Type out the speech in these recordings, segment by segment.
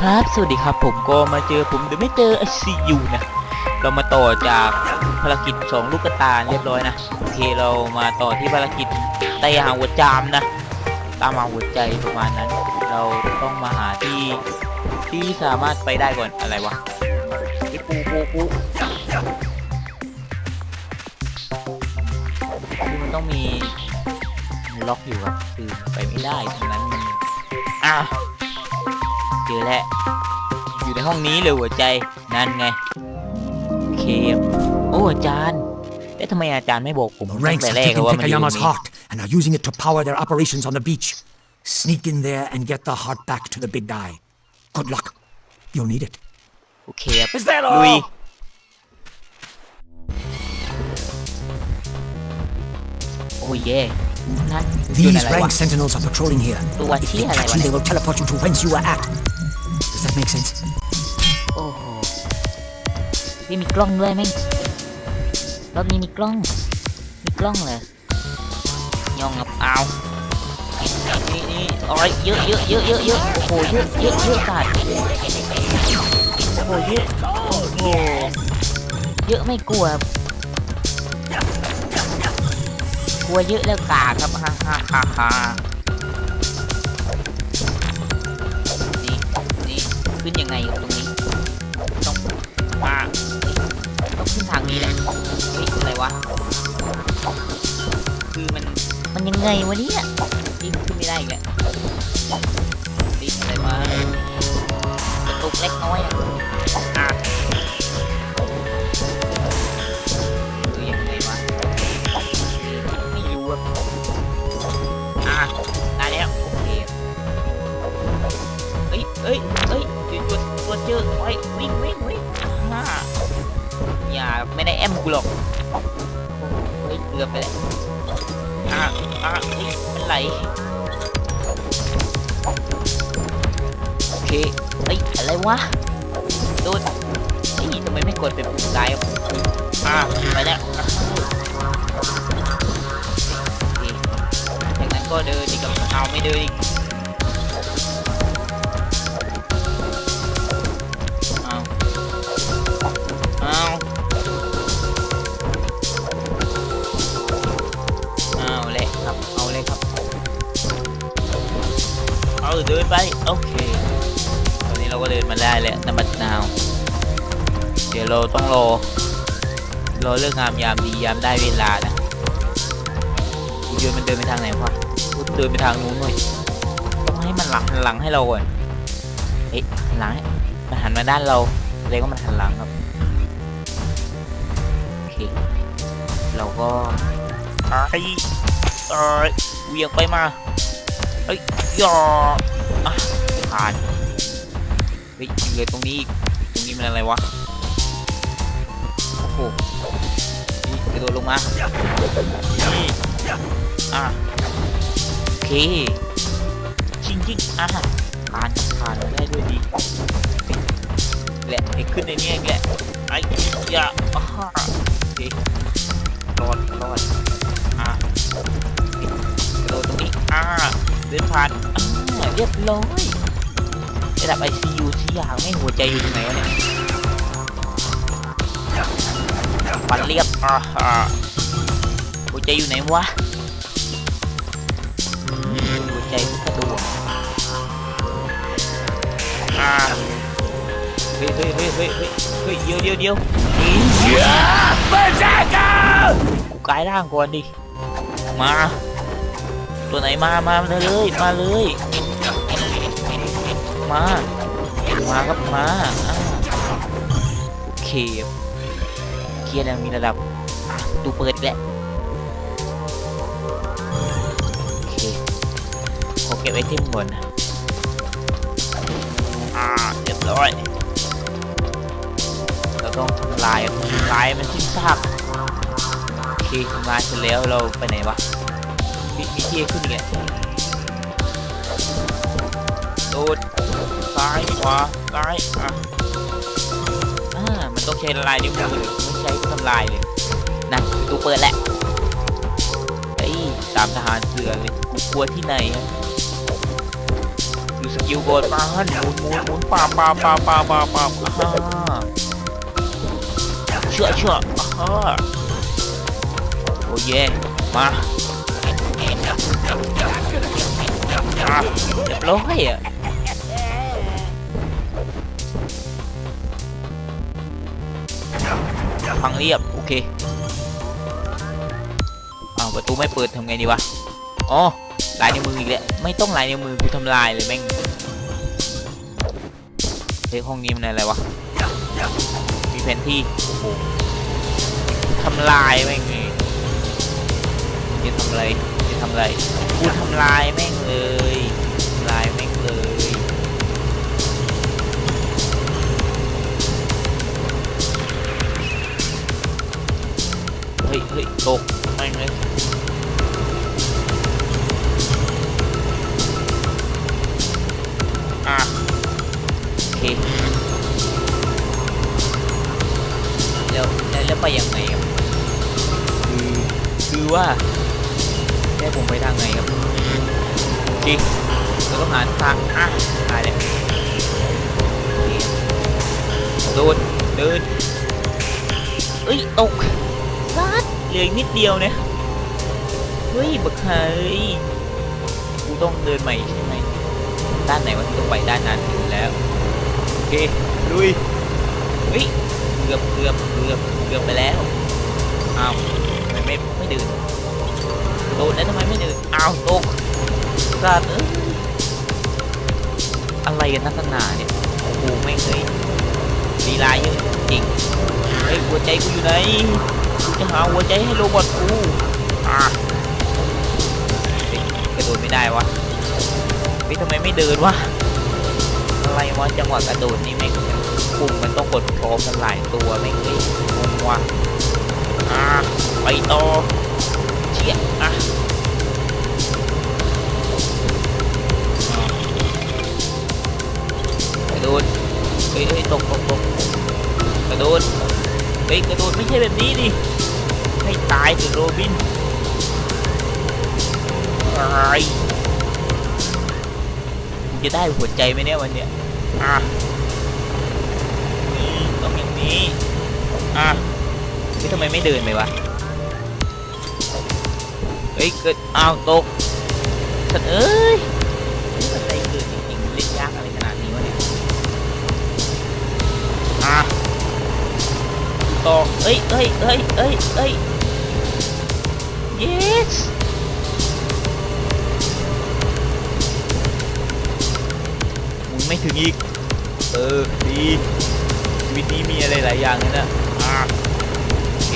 ครับ สวัสดีครับผมก็มาเจอผมเดี๋ยวไม่เจอไอซียูนะ เรามาต่อจากภารกิจสองลูกกระตาเรียบร้อยนะ โอเคเรามาต่อที่ภารกิจไต่หาหัวจามนะ ตามหาหัวใจประมาณนั้น เราต้องมาหาที่ที่สามารถไปได้ก่อนอะไรวะไอปูปูปูมันต้องมีล็อกอยู่ครับคือไปไม่ได้ตรงนั้นมันอะ เจอแล้ว อยู่ในห้องนี้เลยหัวใจ นั่นไงโอเคโอ้อาจารย์แล้วทำไมอาจารย์ไม่บอกผม The ตั้ง ranks แต่ have แรก taken ว่ามันอยู่ตรง Tekayama's นี้ heart and are using it to power their operations on the beach. Sneak in there and get the heart back to the big guy. Good luck. You'll need it. โอเคครับ Is that ลุย all? โอ้ยเย่ นั่นอยู่ใน These อะไรวะ rank sentinels are patrolling here. Tôi If chỉ they là catch này you, mà they này. will teleport you to whence you were at. Does that make sense? โอ้โหนี่มีกล้องด้วยไหมงรอบนี้มีกล้อง มีกล้องเลยย่องกับเอานี่นี่โอ้ยเยอะเยอะเยอะเยอะเยอะโอ้โหเยอะเยอะเยอะสัตว์โอ้โหเยอะโอ้โหเยอะไม่กลัว กลัวเยอะแล้วกาครับฮ่าฮ่าฮ่าฮ่านี่นี่ขึ้นยังไงตรงนี้ ต้องมาต้องขึ้นทางนี้แหละเฮ้ยอะไรวะ คือมัน มันยังไงวะเนี่ยยิ่ขึ้นไม่ได้อีกแล้วนี่อะไรมากระตุกเล็กน้อยอะ เอ้ยเอ้ยเอ้ยเดี๋ยวตัวเจอไว้วิ่งวิ่งวิ่งอ่าอย่าไม่ได้แอมกูหรอกเฮ้ยเกือบไปแล้วอะอะเฮ้ยมันไหลโอเคเฮ้ยอะไรวะโดนเฮ้ยทำไมไม่กดเป็นปุ่มไลน์อะไปแล้วอะจากนั้นก็เดินอีกกับเอาไม่เดินอีก เดินไปโอเคตอนนี้เราก็เดินมาได้แล้วน้ำมันนาว เดี๋ยวเราต้องรอรอเลิกงามยามดียามได้เวลานะกูเดินมันเดินไปทางไหนวะเดินไปทางนู้นหน่อยต้องให้มันหลังหันหลังให้เราก่อนเอ๊ะหลังมันหันมาด้านเราแสดงว่ามันหันหลังครับโอเคเราก็ไอ้เอ้ยเหวียงไปมาเอ้ยยอ ผ่านเฮ้ยเลือตรงนี้ตรงนี้มันอะไรวะโอ้โหนี่กระโดดลงมานี่อะโอเคจริงจริงอะผ่านผ่านได้ด้วยดีแหละไอ้ขึ้นในนี้อีกแหละไอ้ยาอ่าโอเครอดรอดอะกระโดดตรงนี้อ่าเดินผ่านอ่าเรียบร้อย ระดับ ICU ที่อยากไม่หัวใจอยู่ตรงไหนวะเนี่ยปันเรียบอ่าหัวใจอยู่ไหนวะหัวใจมันกระดูกอ่าเฮ้ยเฮ้ยเฮ้ยเฮ้ยเฮ้ยเฮ้ยวเดี๋ยวเดี๋ยวเดี๋ยวกูกลายร่างก่อนดิมาตัวไหนมามาเลยมาเลย มามาครับมาอ่าโอเคเคลียร์แล้วมีระดับตูเปิดอีกแล้วโอเคขอเก็บไอเทมก่อนะอ่าเรียบร้อยเราต้องทำลายทำลายมันทิ้งซากโอเคทำลายเสร็จแล้วเราไปไหนวะมีมีที่ขึ้นอีกอะ ดดซ้ายขวาซ้ายอะอ่ามันต้องใช้ละลายนิ้วมือไม่ใช้ทำลายเลยนะตูเปิดแหละเฮ้ยตามทหารเสือเลยกูกลัวที่ไหนอะอยู่สกิลโกดปานหมุนหมุนหมุนปาบปาบปาบปาบปาบปาบอ่าเชื่อเชื่ออ่าโอ้ยมาอะเรียบร้อยอะ พังเรียบโอเคอ้าวประตูไม่เปิดทำไงดีวะอ๋อลายในมืออีกแล้วไม่ต้องลายในมือกูทำลายเลยแม่งเฮ้ยห้องนี้มันอะไรวะมีแผนที่โอ้โหทำลายแม่งเลยจะทำอะไรจะทำอะไรกูทำลายแม่งเลย ฮ้ยเฮ้ยตกแม่งเลยอะโอเคแล้วแล้วแล้วไปยังไงครับคือคือว่าแม่ผมไปทางไหนครับโอเคเราต้องหาทางอะตายแล้วโอเคโดนเดินเอ้ยตกซัดเห ลืออีกนิดเดียวเนี่ยเฮ้ยบักเฮ้ยกูต้องเดินใหม่ใช่ไหมด้านไหนวะที่ต้องไปด้านนั้นอยู่แล้วโอเคลุยเฮ้ยเกือบเกือบเกือบเกือบไปแล้วอ้าวทำไมไม่ไม่ดื่นโดนแล้วทำไมไม่ดื่นอ้าวตกสัตว์เอ้ยอะไรกันนักหนาเนี่ยโอ้โหแม่เลย ลีลาเยอะจริงเฮ้ยหัวใจกูอยู่ไหนกูจะหาหัวใจให้โรบอทกูอะกระโดดไม่ได้วะเฮ้ยทำไมไม่เดินวะอะไรวะจังหวะกระโดดนี่แม่งปุ่มมันต้องกดพร้อมกันหลายตัวแม่งเลยงงว่ะอะไปต่อเชี่ยอะกระโดด ฮ้ยเฮ้ยตกตกตกกระโดดเฮ้ยกระโดดไม่ใช่แบบนี้ดิให้ตายเถอะโรบินตายจะได้หัวใจไหมเนี่ยวันเนี้ยอะนี่ต้องอย่างนี้อะเฮ้ยทำไมไม่เดินไปวะเฮ้ยเกิดอ้าวตกสัตว์เอ้ย ต่อเอ้ยเอ้ยเอ้ยเอ้ยเอ้ย yes มุนไม่ถึงอีก เออ ดี ชีวิตนี้มีอะไรหลายอย่างเลยนะอ่าโอเค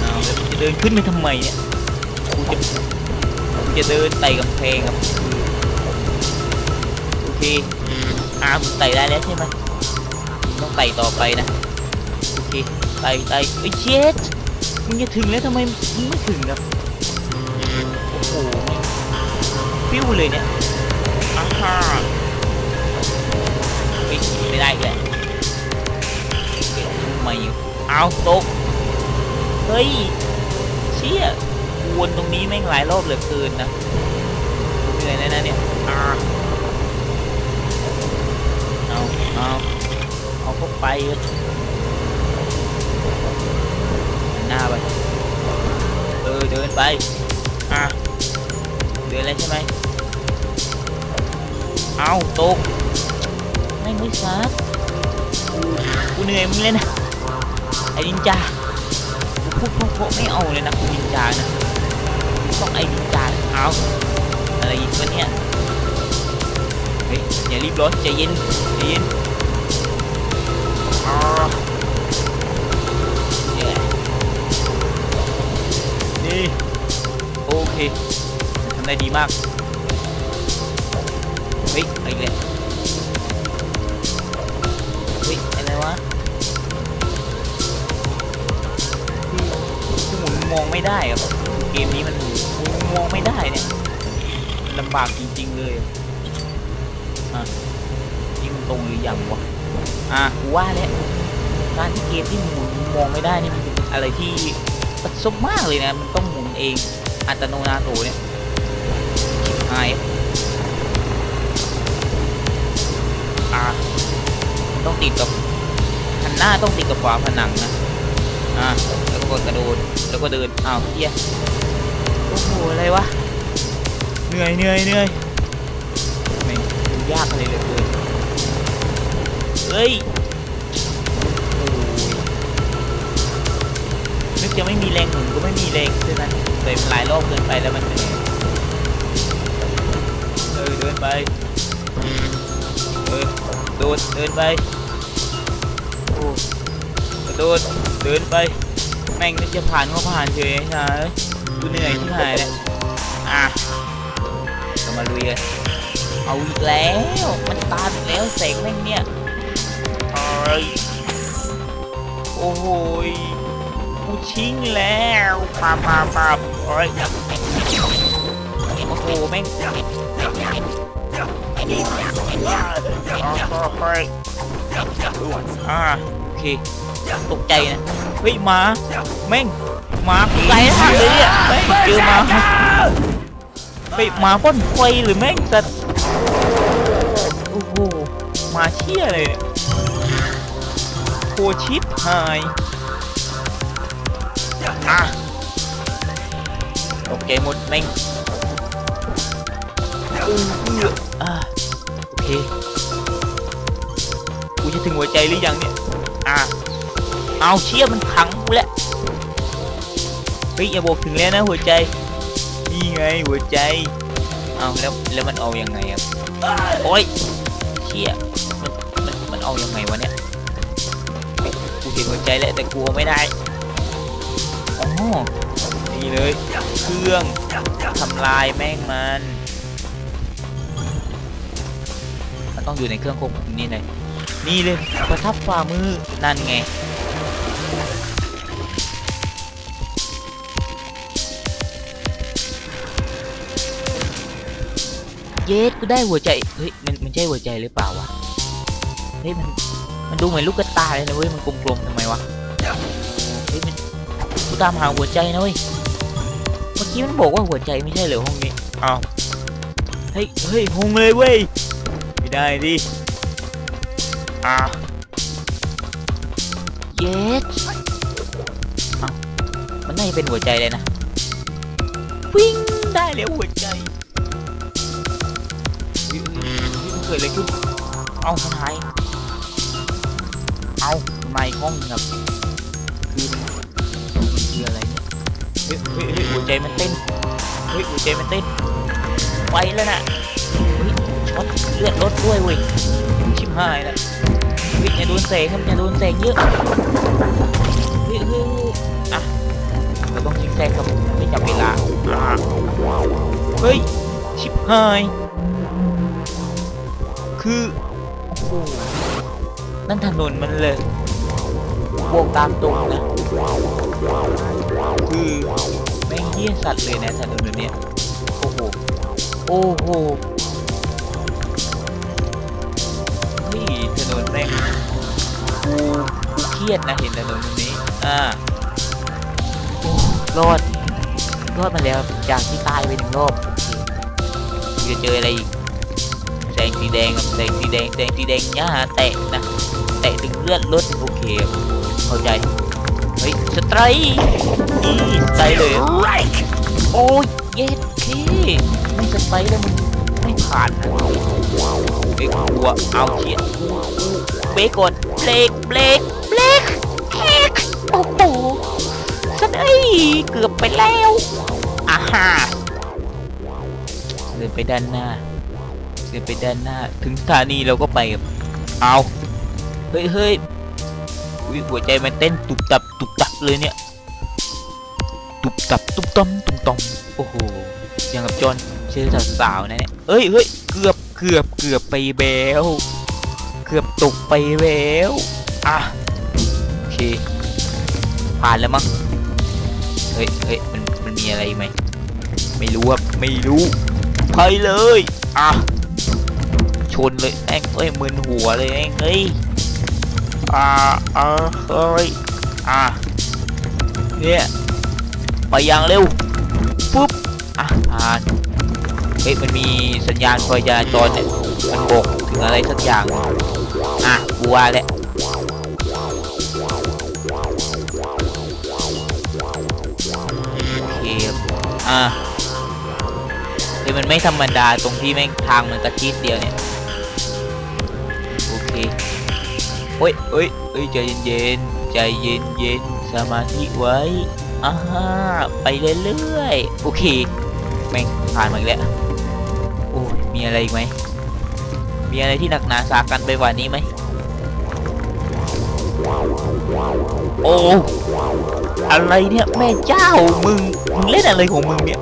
เอาแล้วจะเดินขึ้นไปทำไมเนี่ยกูจะกูจะเดินไต่กำแพงครับ โอเคอ่ามึงไต่ได้แล้วใช่ไหมต้องไต่ต่อไปนะ ไต่ไต่ไอ้ยเช็ดมึงจะถึงแล้วทำไมมึงไม่ถึงครับโอ้โหฟิวเลยเนี่ยอาฮ่าเฮ้ยไม่ได้อีกเลยเก็บทำไมเอาตก เฮ้ย เชี่ยวนตรงนี้แม่งหลายรอบเหลือเกินนะเหนื่อยแล้วนะเนี่ยอ่าเอาเอาเอาเข้าไป หันหน้าไป เออเดินไป อะ เดินแล้วใช่ไหม เอาตก ไม่งไม่ซัดกูกูเหนื่อยมึงเลยนะ ไอ้นินจากูพูดเพราะๆไม่เอาเลยนะกูนินจานะ ต้องไอ้นินจาเอาอะไรอีกวะเนี่ย เฮ้ยอย่ารีบร้อนใจเย็นใจเย็น เคทำได้ดีมาก เฮ้ยอะไรเนี่ยเฮ้ยอะไรวะคือคือหมุนมองไม่ได้ครับเกมนี้มันหมุนมองไม่ได้เนี่ยลำบากจริง ๆ เลยอะนี่มันตรงหรือยังวะอะกูว่าแล้วการที่เกมที่หมุนมองไม่ได้นี่มันเป็นอะไรที่ประสบมากเลยนะ มันต้องหมุนเอง อัตโนนาโถเนี่ยหายอ่าต้องติดกับหันหน้าต้องติดกับฝาผนังนะ อ่าแล้วก็กระโดดแล้วก็เดิน อ้าวเฮียโอ้โหอะไรวะ เหนื่อยเหนื่อยเหนื่อยไม่ยากอเลยเลยเฮ้ย จะไม่มีแรงหมุนก็ไม่มีแรงใช่ไหมเลยมันหลายรอบเกินไปแล้วมันเหนื่อยเออเดินไปเออโดดเดินไปโอ้โดดเดินไปแม่งจะผ่านก็ผ่านเฉยนะกูเหนื่อยที่หายเลยอะก็มาลุยกันเอาอีกแล้ว มันตามอีกแล้วเสกแม่งเนี่ยเอ้ยโอ้โหย กูชิงแล้วปาปาปาโอ้ยโอ้โหแม่งอ่าโอเคตกใจนะเฮ้ยหมาแม่งหมาไกลทางเลยเนี่ยแม่งเจอหมาเฮ้ยหมาพ่นไฟหรือแม่งสัตว์โอ้โหหมาเชี่ยเลยโคชิปหาย อะตกใจหมดแม่งอู้หูอะโอเคกูจะถึงหัวใจหรือยังเนี่ยอะเอาเชี่ยมันขังกูแล้วเฮ้ยอย่าบอกถึงแล้วนะหัวใจนี่ไงหัวใจเอาแล้วแล้วมันเอายังไงครับโอ้ยเชี่ยมันมันมันเอายังไงวะเนี่ยเฮ้ยกูเห็นหัวใจแล้วแต่กูเอาไม่ได้อ๋อ นี่เลยเครื่องทำลายแม่งมัน มันต้องอยู่ในเครื่องควบคุมนี่เลยนี่เลยประทับฝ่ามือนั่นไงเยสกูได้หัวใจ เฮ้ย มันมันใช่หัวใจหรือเปล่าวะ เฮ้ย มัน มันดูเหมือนลูกกระตายเลยนะเว้ย มันกลมๆทำไมวะ ตามหาหัวใจนะเว้ย เมื่อกี้มันบอกว่าหัวใจไม่ใช่เหรอห้องนี้อ้าวเฮ้ย เฮ้ยหงเลยเว้ย ไม่ได้ดิ อะเยสอ้าวมันน่าจะเป็นหัวใจเลยนะ วิ่งได้แล้วหัวใจเฮ้ยเฮ้ยเฮ้ยมันเกิดอะไรขึ้น เอาทนาย เอาไม่ห้องครับคือมันมัน คืออะไรเนี่ยเฮ้ยเฮ้ยเฮ้ยหัวใจมันเต้นเฮ้ยหัวใจมันเต้นไวแล้วน่ะเฮ้ยช็อตเลือดลดด้วยเว้ยชิบหายแล้วเฮ้ยอย่าโดนแสงครับอย่าโดนแสงเยอะเฮ้ยเฮ้ยอะเราต้องชิงแซงครับไม่จับเวลาเฮ้ยชิบหายคือนั่นถนนมันเลยวงตามตรงนะ คือแม่งเหี้ยสัตว์เลยนะถนนแบบเนี้ยโอ้โหโอ้โหเฮ้ยถนนแม่งกูกูเครียดนะเห็นถนนตรงนี้อ่ารอดรอดมาแล้วจากที่ตายไปหนึ่งรอบโอเคกูจะเจออะไรอีกแสงสีแดงแสงสีแดงแสงสีแดงอย่าหาแตะนะแตะถึงเลือดลดโอเคเข้าใจ ไตรนี่สไตรเลยโอ้ยเย็ดพี่ไม่สไตร์แล้วมึงไม่ผ่านนะเบรกหัวเอาเฉียดเบรกก่อนเบรกเบรกเบรกเบรกโอ้โหฉันเอ้ยเกือบไปแล้วอ่าฮ่าเดินไปด้านหน้าเดินไปด้านหน้า ถึงสถานีเราก็ไปเอาเฮ้ยเฮ้ยอุ๊ยหัวใจมันเต้นตุบตับตุบตับ เลยเนี่ย ตุบตับตุบต้อมตุบต้อมโอ้โหอย่างกับจอนเชื่อสาวๆนะเนี่ยเอ้ยเฮ้ยเกือบเกือบเกือบไปแววเกือบตกไปแววอะโอเค ผ่านแล้วมั้งเฮ้ยเฮ้ยมันมันมีอะไรไหมไม่รู้ครับไม่รู้ไปเลยอะชนเลยแม่งเอ้ยมึนหัวเลยแม่งเฮ้ยอ่าอ่าเฮ้ยอะ เนี่ยไปอย่างเร็วปุ๊บอะผ่านเฮ้ยมันมีสัญญาณไฟจราจรเนี่ยมันบกถึงอะไรสักอย่างอะกูว่าแหละโอเคอะเฮ้ยมันไม่ธรรมดาตรงที่แม่งทางมันกระชิดเดียวเนี่ยโอเคเฮ้ยเฮ้ยเฮ้ยใจเย็นๆใจเย็นๆ สมาธิไว้อ่าไปเรื่อยๆ โอเค แม่งผ่านมาอีกแล้ว โอ้ย มีอะไรอีกไหม มีอะไรที่หนักหนาสากันไปกว่านี้ไหม โอ้ อะไรเนี่ย แม่เจ้า มึง มึงเล่นอะไรของมึงเนี่ย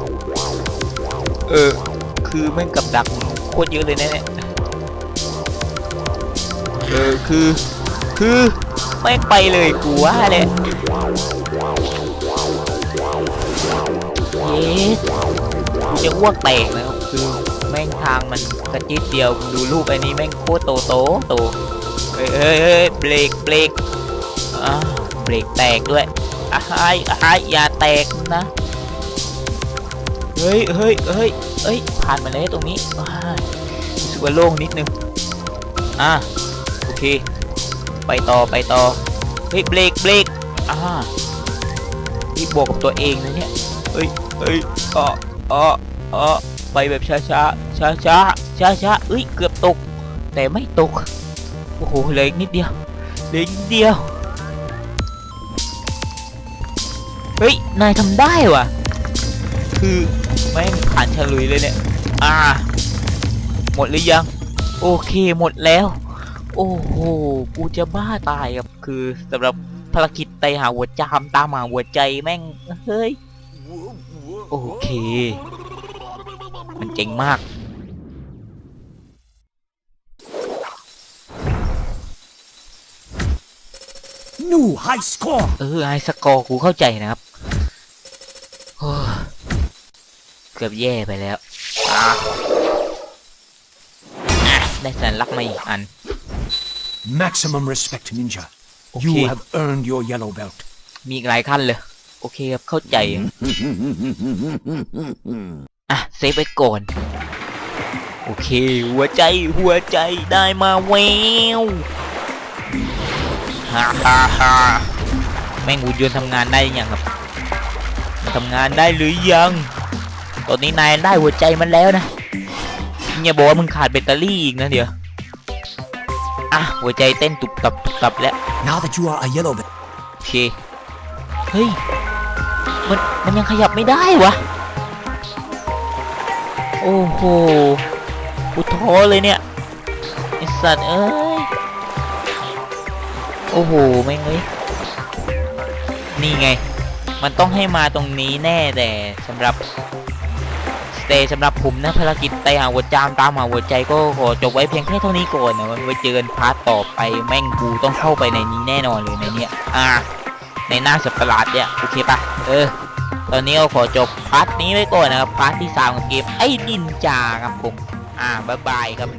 เออ คือแม่งกับดักโคตรเยอะเลยนะเนี่ย เออ คือ คือ แม่งไปเลยกูว่าเลยเย้กูจะอ้วกแตกแล้วคือแม่งทางมันกระจิดเดียวดูรูปไอ้นี้แม่งโคตรโตโตโตเฮ้ยเฮ้ยเบรกเบรกอ่าเบรกแตกด้วยอ้ายอ้ายอย่าแตกนะเฮ้ยเฮ้ยเฮ้ยเฮ้ยผ่านมาแล้วตรงนี้อ้ายรู้สึกว่าโล่งนิดนึงอะโอเค ไปต่อไปต่อเฮ้ยเบรกเบรกอ่านี่บวกกับตัวเองนะเนี่ยเฮ้ยเฮ้ยอ่ออ่ออ่อไปแบบช้าช้าช้าช้าช้าช้าเอ้ยเกือบตก แต่ไม่ตกโอ้โหเหลืออีกนิดเดียวเหลืออีกนิดเดียวเฮ้ยนายทำได้ว่ะ คือแม่ผ่านฉลุยเลยเนี่ยอ่า หมดหรือยัง โอเคหมดแล้ว โอ้โห กูจะบ้าตายครับคือสำหรับภารกิจไตหาหัวจามตามหาหัวใจแม่ง เฮ้ย โอเค มันเจ๋งมาก New high score. เออไอสกอร์กูเข้าใจนะครับโอ้ยเกือบแย่ไปแล้วอะอะได้สัญลักษณ์มาอีกอัน Maximum respect, Ninja. Okay. You have earned your yellow belt. มีอีกหลายขั้นเลย โอเคครับ เข้าใจ อะ เซฟไว้ก่อน โอเค หัวใจหัวใจได้มาแววฮ่าฮ่าฮ่าแม่งหุ่นยนต์ทำงานได้ยังครับมันทำงานได้หรือยัง ตอนนี้นายได้หัวใจมันแล้วนะอย่าบอกว่ามึงขาดแบตเตอรี่อีกนะเดี๋ยว อะหัวใจเต้นตุบตับตุบตับแล้ว Now that you are a yellow belt, โอเค เฮ้ย มัน มันยังขยับไม่ได้วะ โอ้โหกูท้อเลยเนี่ย ไอสัตว์เอ้ย โอ้โหแม่งเอ้ย นี่ไง มันต้องให้มาตรงนี้แน่แต่สำหรับส เตสำหรับผมนะภารกิจไตหาหัวจามตามหาหัวใจก็ขอจบไว้เพียงแค่เท่านี้ก่อนนะไว้เจอกันพาร์ตต่อไปแม่งกูต้องเข้าไปในนี้แน่นอนเลยในเนี้ยอ่า ในหน้าสัตว์ประหลาดเนี่ยโอเคปะเออ ตอนนี้ก็ขอจบพาร์ทนี้ไว้ก่อนนะครับพาร์ทที่สามของเกมไอ้นินจาครับผมอ่าบ๊ายบายครับ